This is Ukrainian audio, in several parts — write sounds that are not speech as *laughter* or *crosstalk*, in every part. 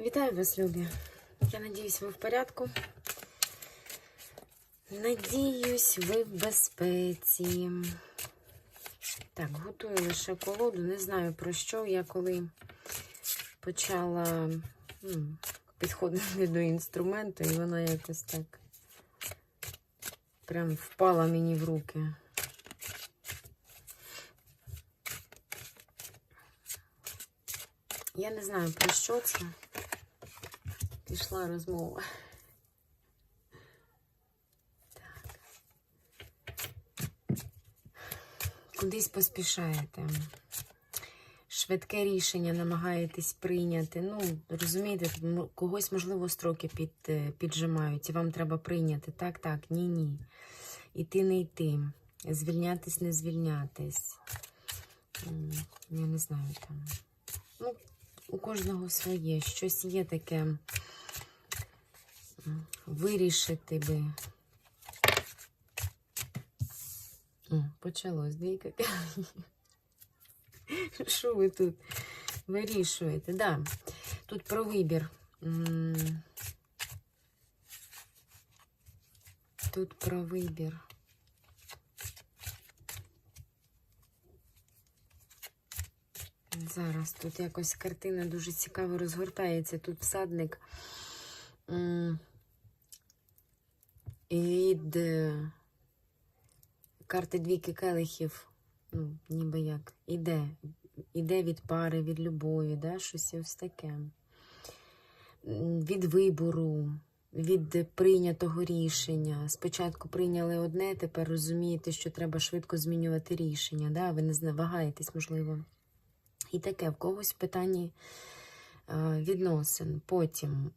Вітаю вас, любі. Я надіюсь, ви в порядку. Надіюсь, ви в безпеці. Так, готую лише колоду. Не знаю про що. Я коли почала м, підходити до інструменту, і вона якось так прям впала мені в руки. Я не знаю про що це. Пішла розмова. Так. Кудись поспішаєте. Швидке рішення намагаєтесь прийняти. Ну, розумієте, когось, можливо, строки під, е, піджимають, і вам треба прийняти. Так, так, ні, ні. Іти не йти. Звільнятись, не звільнятись. Я не знаю там. Ну, у кожного своє. Щось є таке вирішити би. Почалось, двійка. *laughs* Що ви тут вирішуєте? Да. Тут про вибір. Тут про вибір. Зараз тут якось картина дуже цікаво розгортається. Тут всадник від е, карти двійки келихів, ну, ніби як, іде. Іде від пари, від любові, да? щось ось таке. Від вибору, від прийнятого рішення. Спочатку прийняли одне, тепер розумієте, що треба швидко змінювати рішення. Да? Ви не вагаєтесь, можливо. І таке в когось в питанні е, відносин. Потім,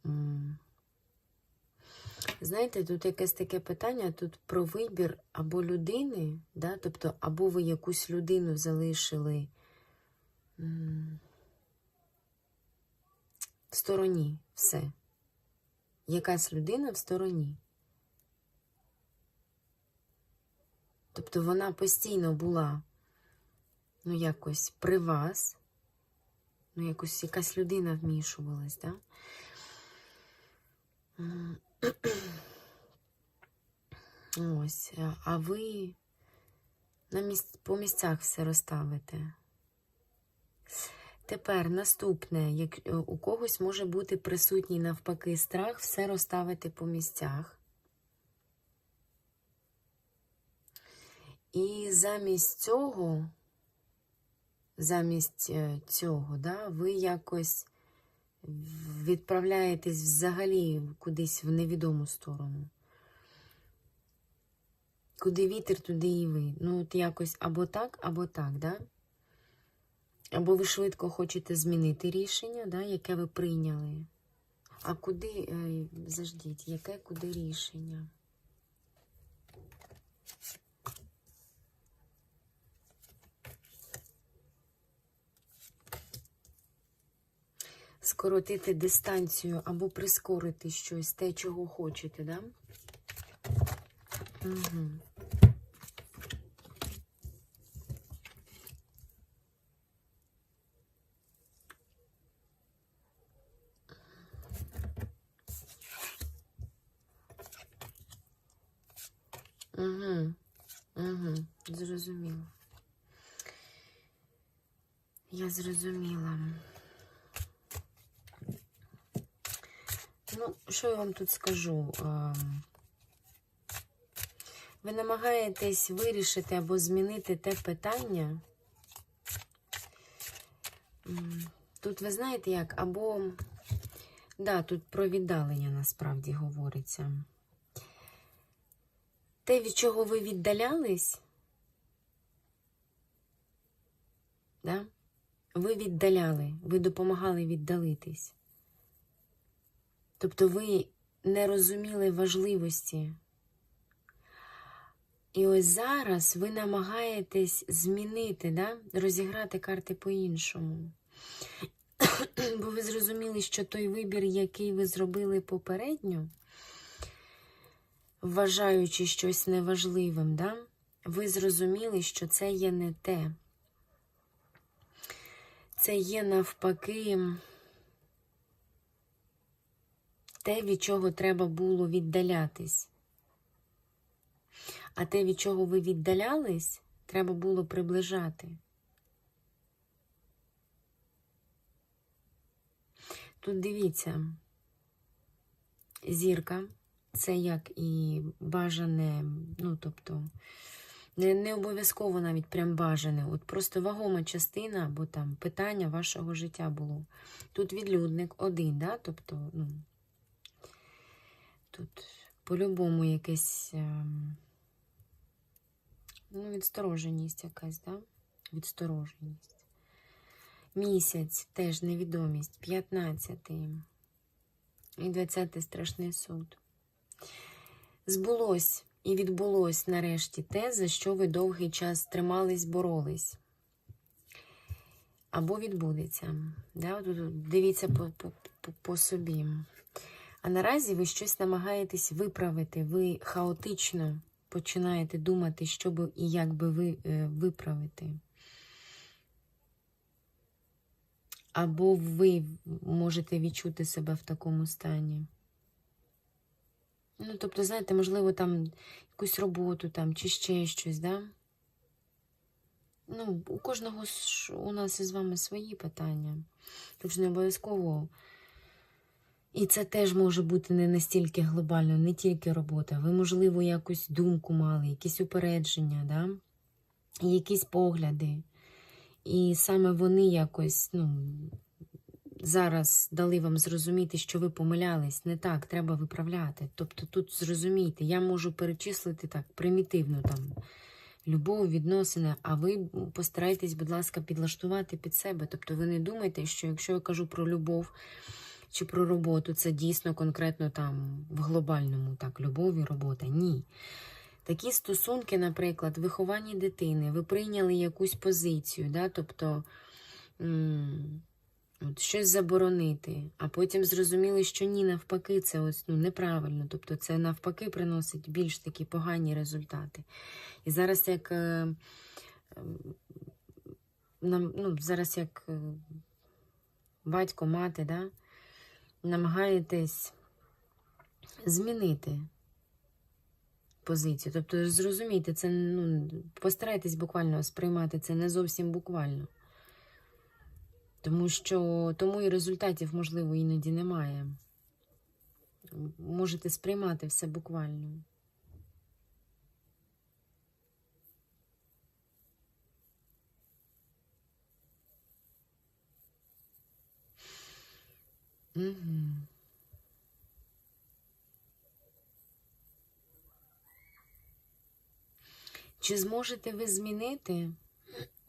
знаєте, тут якесь таке питання тут про вибір або людини, да? тобто, або ви якусь людину залишили в стороні, все. Якась людина в стороні. Тобто вона постійно була, ну, якось при вас, ну, якось якась людина вмішувалась? Да? Ось, а- а ви на місць, по місцях все розставите. Тепер наступне, як е, у когось може бути присутній навпаки страх, все розставити по місцях. І замість цього, замість е, цього, да, ви якось відправляєтесь взагалі кудись в невідому сторону. Куди вітер, туди і ви. Ну, от якось або так, або так, да? Або ви швидко хочете змінити рішення, да, яке ви прийняли. А куди, е, заждіть, яке куди рішення? Скоротити дистанцію або прискорити щось, те, чого хочете, да? Угу. Угу. Угу. Зрозуміло. Я зрозуміла. Ну, що я вам тут скажу? Ем, Ви намагаєтесь вирішити або змінити те питання. Тут ви знаєте як, або, да, тут про віддалення насправді говориться. Те, від чого ви віддалялись, да? ви віддаляли, ви допомагали віддалитись. Тобто ви не розуміли важливості. І ось зараз ви намагаєтесь змінити, да? розіграти карти по-іншому. *coughs* Бо ви зрозуміли, що той вибір, який ви зробили попередньо, вважаючи щось неважливим, да? ви зрозуміли, що це є не те. Це є навпаки те, від чого треба було віддалятись. А те, від чого ви віддалялись, треба було приближати. Тут дивіться, зірка це як і бажане, ну, тобто, не, не обов'язково навіть прям бажане, от просто вагома частина або там питання вашого життя було. Тут відлюдник один, да? тобто, ну, тут по-любому якесь. ем, Ну, відстороженість якась, да? Відстороженість. Місяць теж невідомість. 15 і 20 страшний суд. Збулось і відбулось нарешті те, за що ви довгий час тримались, боролись. Або відбудеться. Да? Дивіться по, по, по собі. А наразі ви щось намагаєтесь виправити. Ви хаотично починаєте думати, що би і як би ви е, виправити. Або ви можете відчути себе в такому стані. Ну, тобто, знаєте, можливо, там якусь роботу там, чи ще щось, да? Ну, у кожного у нас із вами свої питання. Тож не обов'язково. І це теж може бути не настільки глобально, не тільки робота. Ви, можливо, якусь думку мали, якісь упередження, да? якісь погляди. І саме вони якось, ну, зараз дали вам зрозуміти, що ви помилялись. Не так, треба виправляти. Тобто тут зрозумійте, я можу перечислити так примітивно там любов, відносини, а ви постарайтесь, будь ласка, підлаштувати під себе. Тобто ви не думайте, що якщо я кажу про любов чи про роботу, це дійсно конкретно там в глобальному так, любов і робота. Ні. Такі стосунки, наприклад, виховання дитини, ви прийняли якусь позицію, да? тобто от, щось заборонити, а потім зрозуміли, що ні, навпаки, це ось, ну, неправильно. Тобто це навпаки приносить більш такі погані результати. І зараз як е, нам, ну, зараз як е, батько, мати, да? Намагаєтесь змінити позицію. Тобто, зрозумійте, це ну, постарайтесь буквально сприймати це не зовсім буквально. Тому що тому і результатів, можливо, іноді немає. Можете сприймати все буквально. Угу. Чи зможете ви змінити?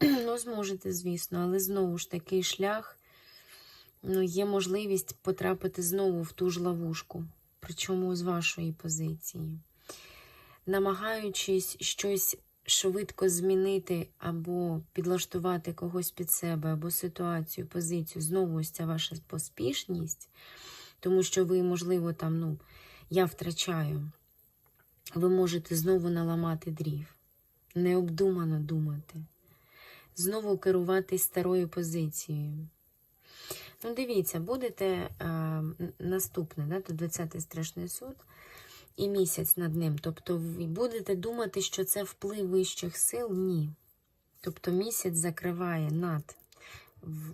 *clears throat* Ну, зможете, звісно, але знову ж такий шлях, ну, є можливість потрапити знову в ту ж ловушку, причому з вашої позиції. Намагаючись щось швидко змінити або підлаштувати когось під себе, або ситуацію, позицію, знову ось ця ваша поспішність, тому що ви, можливо, там, ну, я втрачаю, ви можете знову наламати дрів, необдумано думати знову керуватись старою позицією. Ну, дивіться, будете е, наступне, да, то 20-й страшний суд і місяць над ним. Тобто, ви будете думати, що це вплив вищих сил? Ні. Тобто місяць закриває над,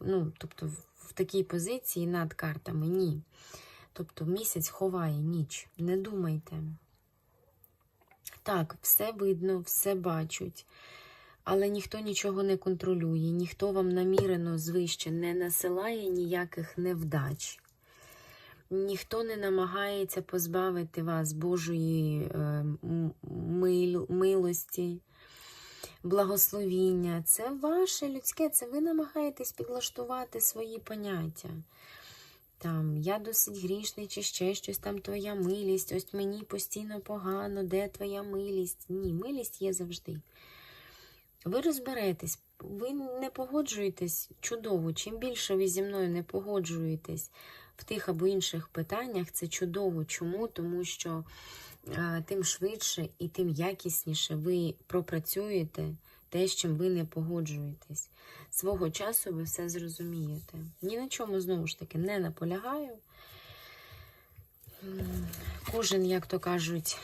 ну, тобто в такій позиції над картами ні. Тобто місяць ховає ніч. Не думайте. Так, все видно, все бачать. Але ніхто нічого не контролює, ніхто вам намірено звище не насилає ніяких невдач. Ніхто не намагається позбавити вас Божої е, мил- милості, благословіння. Це ваше людське, це ви намагаєтесь підлаштувати свої поняття. Там, я досить грішний, чи ще щось там твоя милість, ось мені постійно погано, де твоя милість? Ні, милість є завжди. Ви розберетесь, ви не погоджуєтесь чудово. Чим більше ви зі мною не погоджуєтесь в тих або інших питаннях, це чудово. Чому? Тому що а, тим швидше і тим якісніше ви пропрацюєте те, з чим ви не погоджуєтесь. Свого часу ви все зрозумієте. Ні на чому, знову ж таки, не наполягаю. Кожен, як то кажуть,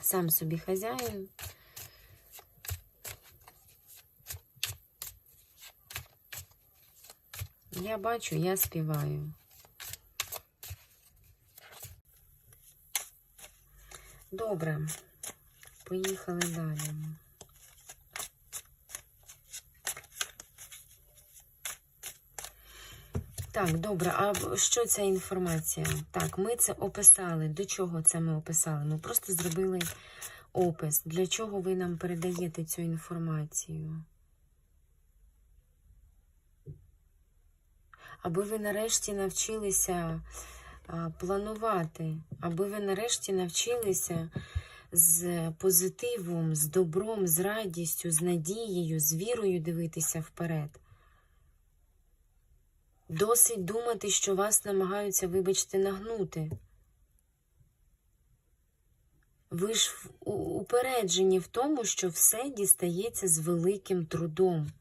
сам собі хазяїн. Я бачу, я співаю. Добре, поїхали далі. Так, добре, а що ця інформація? Так, ми це описали. До чого це ми описали? Ми просто зробили опис. Для чого ви нам передаєте цю інформацію? Аби ви нарешті навчилися планувати, аби ви нарешті навчилися з позитивом, з добром, з радістю, з надією, з вірою дивитися вперед. Досить думати, що вас намагаються, вибачте, нагнути. Ви ж упереджені в тому, що все дістається з великим трудом.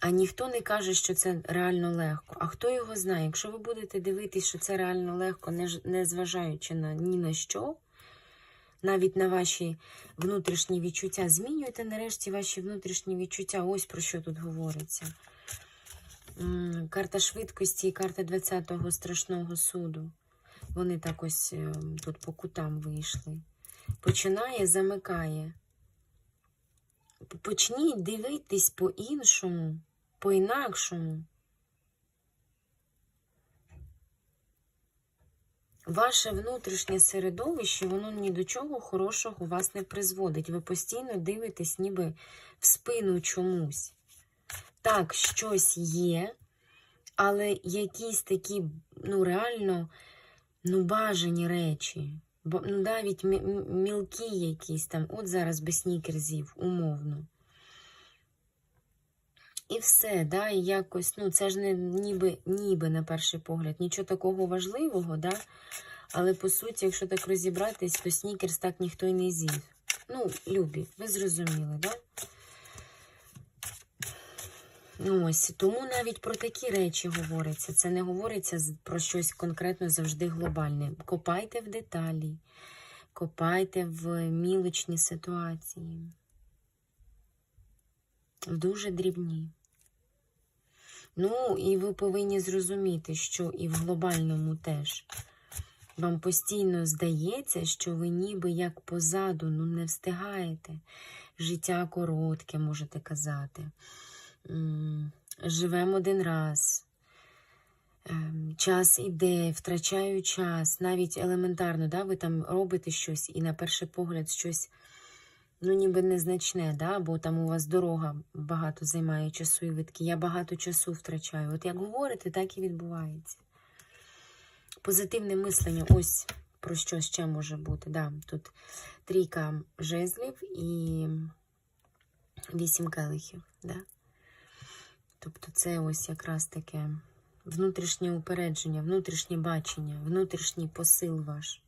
А ніхто не каже, що це реально легко. А хто його знає? Якщо ви будете дивитись, що це реально легко, не, зважаючи на ні на що, навіть на ваші внутрішні відчуття, змінюйте нарешті ваші внутрішні відчуття. Ось про що тут говориться. Карта швидкості і карта 20-го страшного суду. Вони так ось е, тут по кутам вийшли. Починає, замикає. Почніть дивитись по-іншому, по-інакшому. Ваше внутрішнє середовище, воно ні до чого хорошого вас не призводить. Ви постійно дивитесь ніби в спину чомусь. Так, щось є, але якісь такі, ну, реально, ну, бажані речі. Бо, ну, навіть мілкі якісь там, от зараз без снікерзів, умовно. І все, да, і якось, ну, це ж не ніби, ніби на перший погляд, нічого такого важливого, да? Але по суті, якщо так розібратись, то снікерс так ніхто й не з'їв. Ну, любі, ви зрозуміли, да? Ну, ось, тому навіть про такі речі говориться. Це не говориться про щось конкретно завжди глобальне. Копайте в деталі, копайте в мілочні ситуації. Дуже дрібні. Ну, і ви повинні зрозуміти, що і в глобальному теж. Вам постійно здається, що ви ніби як позаду, ну не встигаєте. Життя коротке, можете казати. Живемо один раз. Ем, Час іде, втрачаю час, навіть елементарно, да, ви там робите щось і на перший погляд щось, ну, ніби незначне, да, бо там у вас дорога багато займає часу і ви я багато часу втрачаю. От як говорите, так і відбувається. Позитивне мислення, ось про що ще може бути. Да, тут трійка жезлів і вісім келихів. Да? Тобто це ось якраз таке внутрішнє упередження, внутрішнє бачення, внутрішній посил ваш.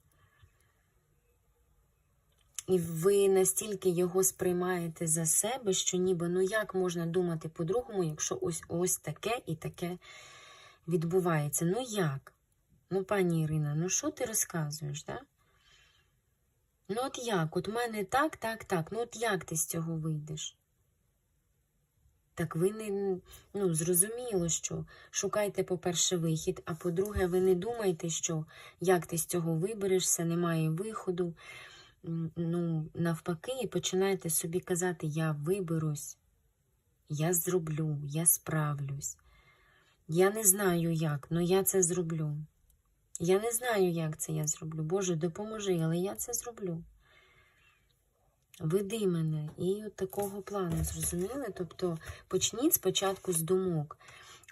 І ви настільки його сприймаєте за себе, що ніби ну як можна думати по-другому, якщо ось ось таке і таке відбувається. Ну як? Ну, пані Ірина, ну що ти розказуєш, да? Ну от як? От мене так, так, так. Ну от як ти з цього вийдеш? Так ви не ну, зрозуміло, що шукайте, по-перше, вихід, а по-друге, ви не думайте, що як ти з цього виберешся, немає виходу. Ну, навпаки, і починаєте собі казати: я виберусь, я зроблю, я справлюсь. Я не знаю як, але я це зроблю. Я не знаю, як це я зроблю. Боже, допоможи, але я це зроблю. Веди мене і от такого плану, зрозуміли? Тобто почніть спочатку з думок.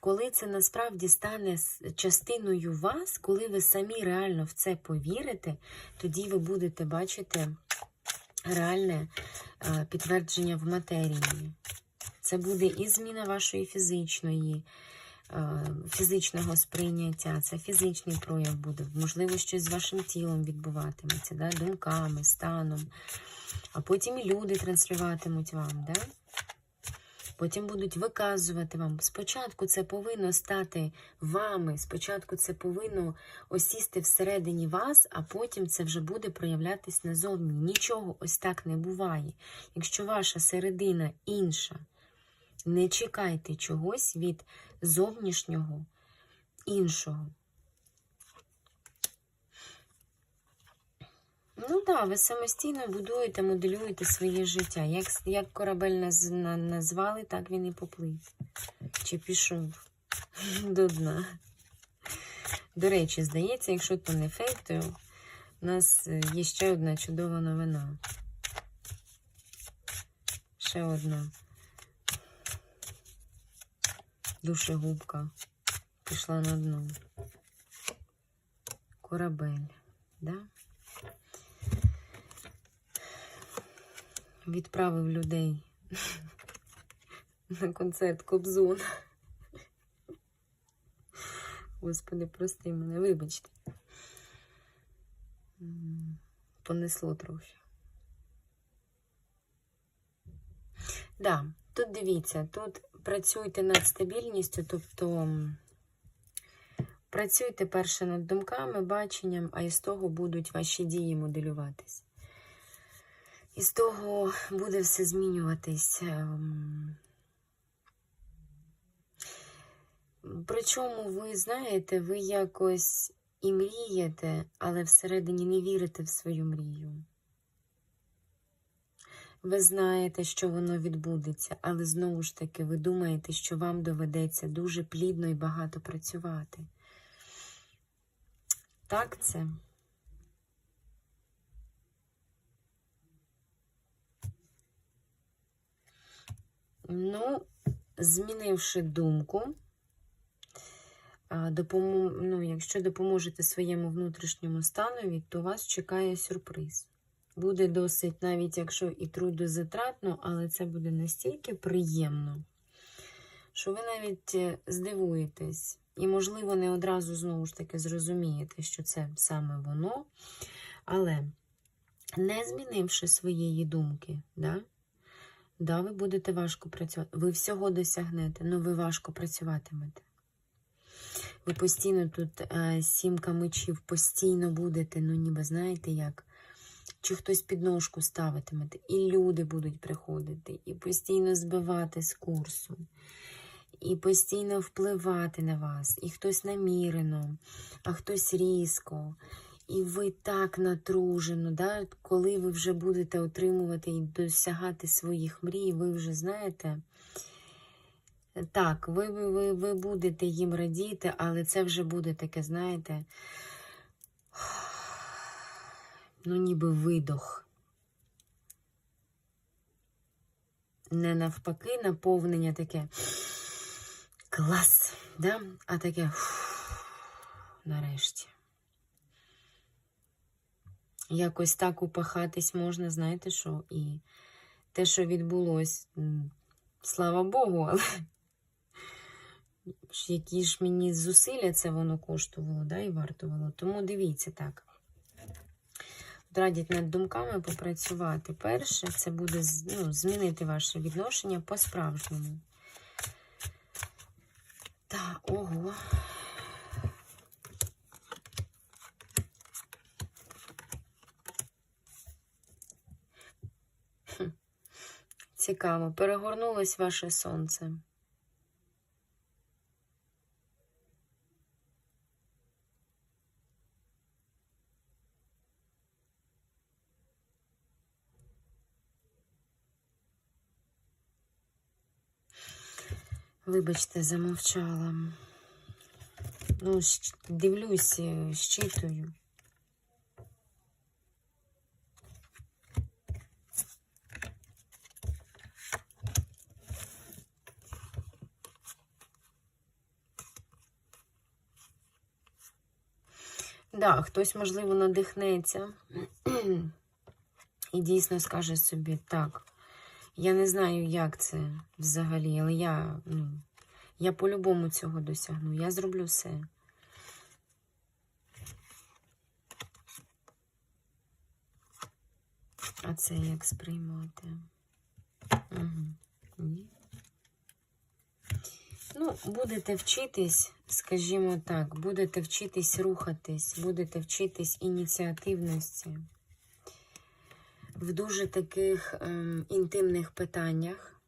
Коли це насправді стане частиною вас, коли ви самі реально в це повірите, тоді ви будете бачити реальне е, підтвердження в матерії. Це буде і зміна вашої фізичної, е, фізичного сприйняття, це фізичний прояв буде, можливо, щось з вашим тілом відбуватиметься, да? думками, станом. А потім і люди транслюватимуть вам, да? Потім будуть виказувати вам. Спочатку це повинно стати вами, спочатку це повинно осісти всередині вас, а потім це вже буде проявлятись назовні. Нічого ось так не буває. Якщо ваша середина інша, не чекайте чогось від зовнішнього іншого. Ну так, ви самостійно будуєте, моделюєте своє життя. Як, як корабель назвали, так він і поплив. Чи пішов *laughs* до дна. До речі, здається, якщо то не фейк, то у нас е, є ще одна чудова новина. Ще одна. Душегубка пішла на дно. Корабель, да? Відправив людей на концерт Кобзона. Господи, прости мене, вибачте. Понесло трохи. Да, тут дивіться, тут працюйте над стабільністю, тобто працюйте перше над думками, баченням, а із того будуть ваші дії моделюватись. Із того буде все змінюватись. ем. Причому ви знаєте, ви якось і мрієте, але всередині не вірите в свою мрію. Ви знаєте, що воно відбудеться, але знову ж таки ви думаєте, що вам доведеться дуже плідно і багато працювати. Так це? Ну, змінивши думку, а, ну, якщо допоможете своєму внутрішньому станові, то вас чекає сюрприз. Буде досить, навіть якщо і трудозатратно, але це буде настільки приємно, що ви навіть е, здивуєтесь. І, можливо, не одразу знову ж таки зрозумієте, що це саме воно. Але не змінивши своєї думки, да, да, ви будете важко працювати. Ви всього досягнете, але ви важко працюватимете. Ви постійно тут е, сімка мечів, постійно будете, ну ніби знаєте як, чи хтось підножку ставитимете, і люди будуть приходити, і постійно збивати з курсу, і постійно впливати на вас, і хтось намірено, а хтось різко. І ви так натружено, да? коли ви вже будете отримувати і досягати своїх мрій, ви вже знаєте. Так, ви, ви, ви, будете їм радіти, але це вже буде таке, знаєте, ну, ніби видох. Не навпаки, наповнення таке клас, да? а таке нарешті. Якось так упахатись можна, знаєте що? І те, що відбулось, слава Богу, але які ж мені зусилля це воно коштувало, да, і вартувало. Тому дивіться так. Радять над думками попрацювати. Перше, це буде ну, змінити ваше відношення по-справжньому. Та, ого. Цікаво. Перегорнулось ваше сонце. Вибачте, замовчала. Ну, дивлюсь, е, щитую. Да, хтось, можливо, надихнеться і дійсно скаже собі, так, я не знаю, як це взагалі, але я, ну, я по-любому цього досягну. Я зроблю все. А це як сприймати? Угу. Ні. Ну, будете вчитись, скажімо так, будете вчитись рухатись, будете вчитись ініціативності в дуже таких ем, інтимних питаннях.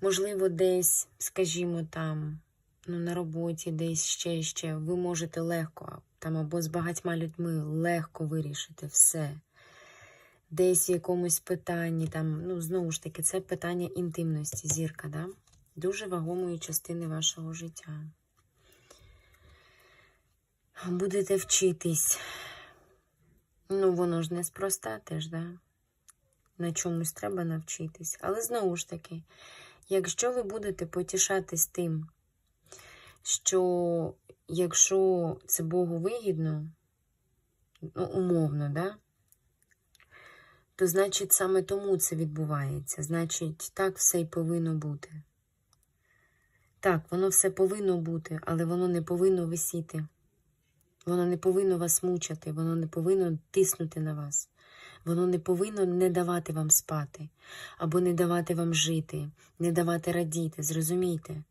Можливо, десь, скажімо, там, ну, на роботі, десь ще ще, ви можете легко, там або з багатьма людьми легко вирішити все. Десь в якомусь питанні, там, ну, знову ж таки, це питання інтимності, зірка, да? Дуже вагомої частини вашого життя. Будете вчитись. Ну, воно ж неспроста теж, да? На чомусь треба навчитись. Але знову ж таки, якщо ви будете потішатись тим, що якщо це Богу вигідно, ну, умовно, да? то значить саме тому це відбувається. Значить, так все й повинно бути. Так, воно все повинно бути, але воно не повинно висіти. Воно не повинно вас мучити, воно не повинно тиснути на вас. Воно не повинно не давати вам спати, або не давати вам жити, не давати радіти, зрозумійте.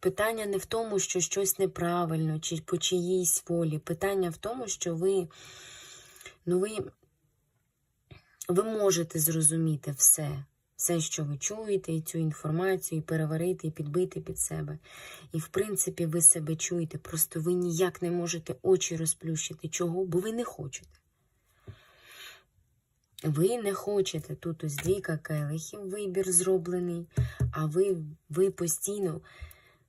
Питання не в тому, що щось неправильно, чи по чиїсь волі. Питання в тому, що ви, ну ви, ви можете зрозуміти все, все, що ви чуєте, і цю інформацію, і переварити, і підбити під себе. І, в принципі, ви себе чуєте, просто ви ніяк не можете очі розплющити. Чого? Бо ви не хочете. Ви не хочете. Тут ось двійка келихів, вибір зроблений, а ви, ви постійно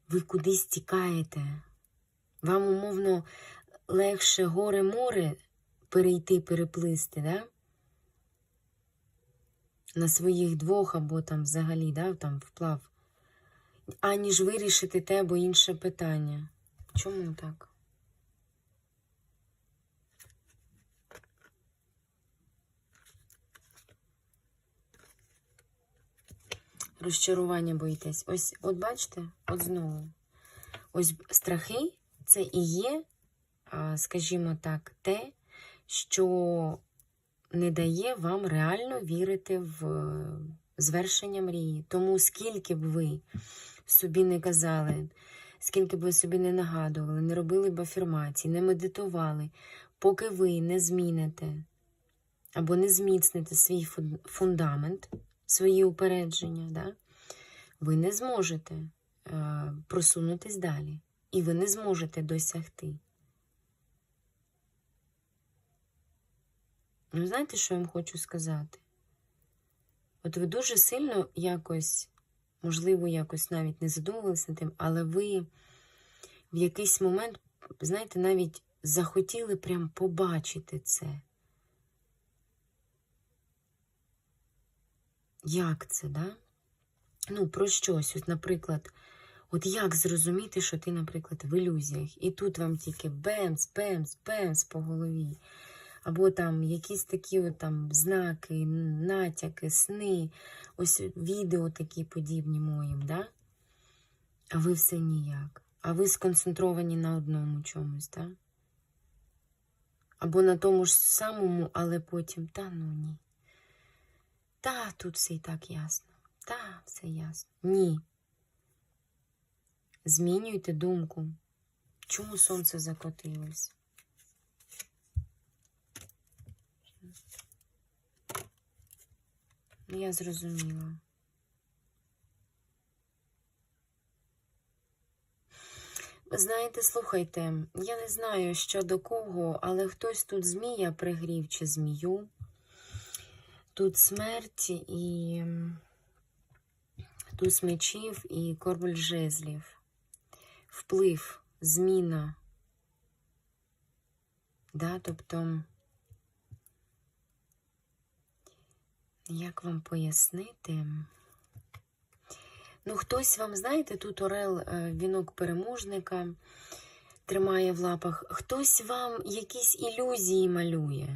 ви кудись тікаєте. Вам, умовно, легше горе-море перейти, переплисти, да? На своїх двох або там взагалі да, там вплав, аніж вирішити те або інше питання. Чому так? Розчарування боїтесь. Ось, от бачите, от знову. Ось страхи це і є, скажімо так, те, що не дає вам реально вірити в е, звершення мрії. Тому скільки б ви собі не казали, скільки б ви собі не нагадували, не робили б афірмації, не медитували, поки ви не зміните або не зміцните свій фундамент, свої упередження, да? ви не зможете е, просунутись далі. І ви не зможете досягти. Ну, знаєте, що я вам хочу сказати? От ви дуже сильно якось, можливо, якось навіть не задумувалися над тим, але ви в якийсь момент, знаєте, навіть захотіли прям побачити це. Як це, да? Ну, про щось. От, наприклад, от як зрозуміти, що ти, наприклад, в ілюзіях, і тут вам тільки бемс, бемс, бемс по голові. Або там якісь такі от там знаки, натяки, сни, ось відео такі подібні моїм, да? А ви все ніяк. А ви сконцентровані на одному чомусь, да? Або на тому ж самому, але потім, та ну ні. Та, тут все і так ясно. Та, все ясно. Ні. Змінюйте думку. Чому сонце закотилось? Я зрозуміла. Ви знаєте, слухайте, я не знаю, що до кого, але хтось тут змія пригрів чи змію. Тут смерть і туз мечів і король жезлів. Вплив, зміна. Да, тобто, як вам пояснити? Ну, хтось вам, знаєте, тут орел е, вінок переможника тримає в лапах, хтось вам якісь ілюзії малює.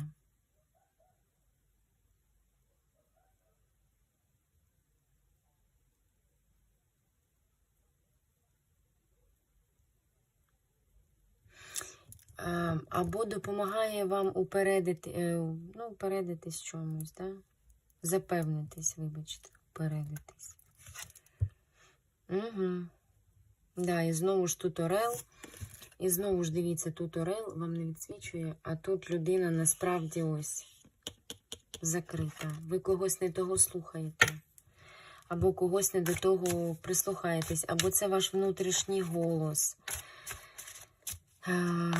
Е, Або допомагає вам упередити, е, ну, упередитись чомусь, да? Запевнитись, вибачте, упередитись. Угу. Да, і знову ж тут орел. І знову ж дивіться, тут орел вам не відсвічує, а тут людина насправді ось закрита. Ви когось не того слухаєте. Або когось не до того прислухаєтесь, або це ваш внутрішній голос. А,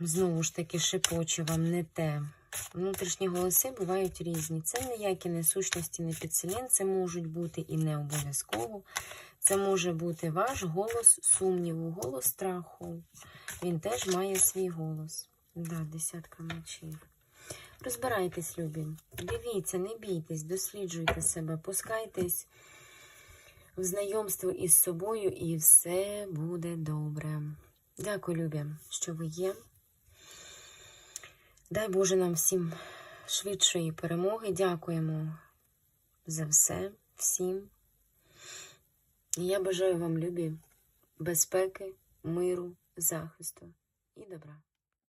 знову ж таки, шепоче вам не те. Внутрішні голоси бувають різні. Це ніякі не сущності, не підселенці можуть бути і не обов'язково. Це може бути ваш голос сумніву, голос страху. Він теж має свій голос. Да, десятка мечів. Розбирайтесь, любі. Дивіться, не бійтесь, досліджуйте себе, пускайтесь в знайомство із собою, і все буде добре. Дякую, любі, що ви є. Дай Боже нам всім швидшої перемоги. Дякуємо за все, всім. І я бажаю вам, любі, безпеки, миру, захисту і добра.